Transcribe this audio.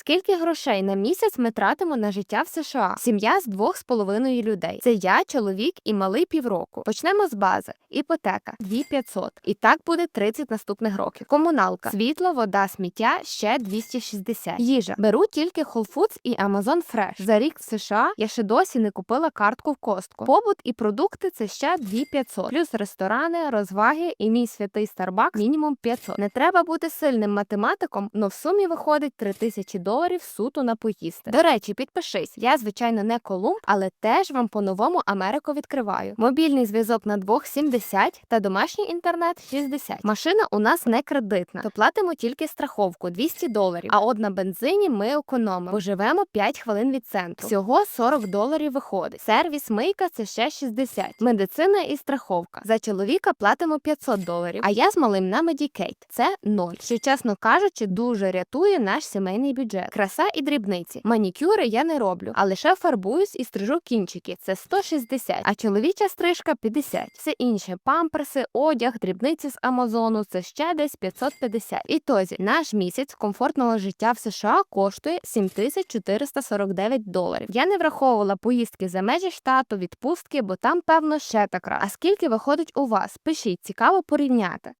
Скільки грошей на місяць ми тратимо на життя в США? Сім'я з двох з половиною людей. Це я, чоловік і малий півроку. Почнемо з бази. Іпотека 2500. І так буде 30 наступних років. Комуналка, світло, вода, сміття ще 260. Їжа. Беру тільки Whole Foods і Amazon Fresh. За рік в США я ще досі не купила картку в костку. Побут і продукти це ще 2500. Плюс ресторани, розваги і мій святий Starbucks мінімум 500. Не треба бути сильним математиком, но в сумі виходить 3000 доларів суто на поїсти. До речі, підпишись. Я, звичайно, не Колумб, але теж вам по-новому Америку відкриваю. Мобільний зв'язок на двох 70 та домашній інтернет 60. Машина у нас не кредитна, то платимо тільки страховку 200 доларів. А от на бензині ми економимо, бо живемо 5 хвилин від центру. Всього 40 доларів виходить. Сервіс мийка це ще 60. Медицина і страховка. За чоловіка платимо 500 доларів. А я з малим на Medicaid. Це ноль. Що чесно кажучи, дуже рятує наш сімейний бюджет. Краса і дрібниці. Манікюри я не роблю, а лише фарбуюсь і стрижу кінчики. Це 160, а чоловіча стрижка 50. Все інше памперси, одяг, дрібниці з Амазону. Це ще десь 550. І тозі наш місяць комфортного життя в США коштує 7449 доларів. Я не враховувала поїздки за межі штату, відпустки, бо там певно ще так раз. А скільки виходить у вас? Пишіть, цікаво порівняти.